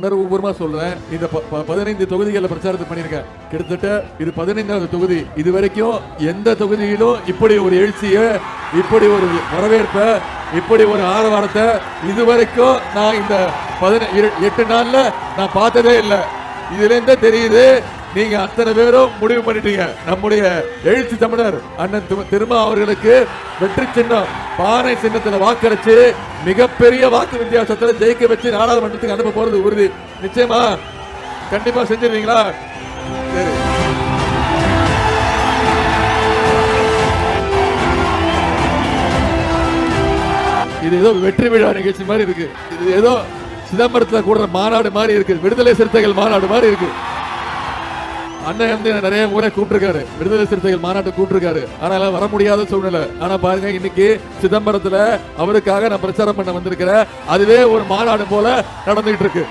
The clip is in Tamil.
உணர்வுபூர்வமாக சொல்லுவேன் சொல்றேன். இந்த ப- பதினைந்து தொகுதிகளில் பிரச்சாரத்தை பண்ணியிருக்கேன். கிட்டத்தட்ட இது பதினைந்தாவது தொகுதி. இது வரைக்கும் எந்த தொகுதியிலும் இப்படி ஒரு எழுச்சியை இப்படி ஒரு வரவேற்பை இப்படி ஒரு ஆரவாரத்தை இது வரைக்கும் நான் இந்த பதின இரு- எட்டு நாளில் நான் பார்த்ததே இல்லை. இதுலேருந்தே தெரியுது? நீங்க அத்தனை பேரும் முடிவு பண்ணிட்டீங்க. நம்முடைய எழுச்சி தமிழர் அண்ணன் திரு- திருமா அவர்களுக்கு வெற்றி சின்னம். பாறை சின்னத்தில் வாக்களிச்சு மிகப்பெரிய வாக்கு வித்தியாசத்தில் ஜெயிக்க வச்சு நாடாளுமன்றத்துக்கு அனுப்ப போறது உறுதி. நிச்சயமா? கண்டிப்பா செஞ்சிருவீங்களா? சரி. இது ஏதோ வெற்றி விழா நிகழ்ச்சி மாதிரி இருக்கு. இது ஏதோ சிதம்பரத்தில் கூட மாநாடு மாதிரி இருக்கு. விடுதலை சிறுத்தைகள் மாநாடு மாதிரி இருக்கு. அண்ணன் வந்து நிறைய முறை கூப்பிட்டுருக்காரு. விடுதலை சிறுத்தைகள் மாநாட்டை கூப்பிட்டுருக்காரு. ஆனால வர முடியாத சூழ்நிலை. ஆனா பாருங்க இன்னைக்கு சிதம்பரத்துல அவருக்காக நான் பிரச்சாரம் பண்ண வந்திருக்கிறேன். அதுவே ஒரு மாநாடு போல நடந்துகிட்டு இருக்கு.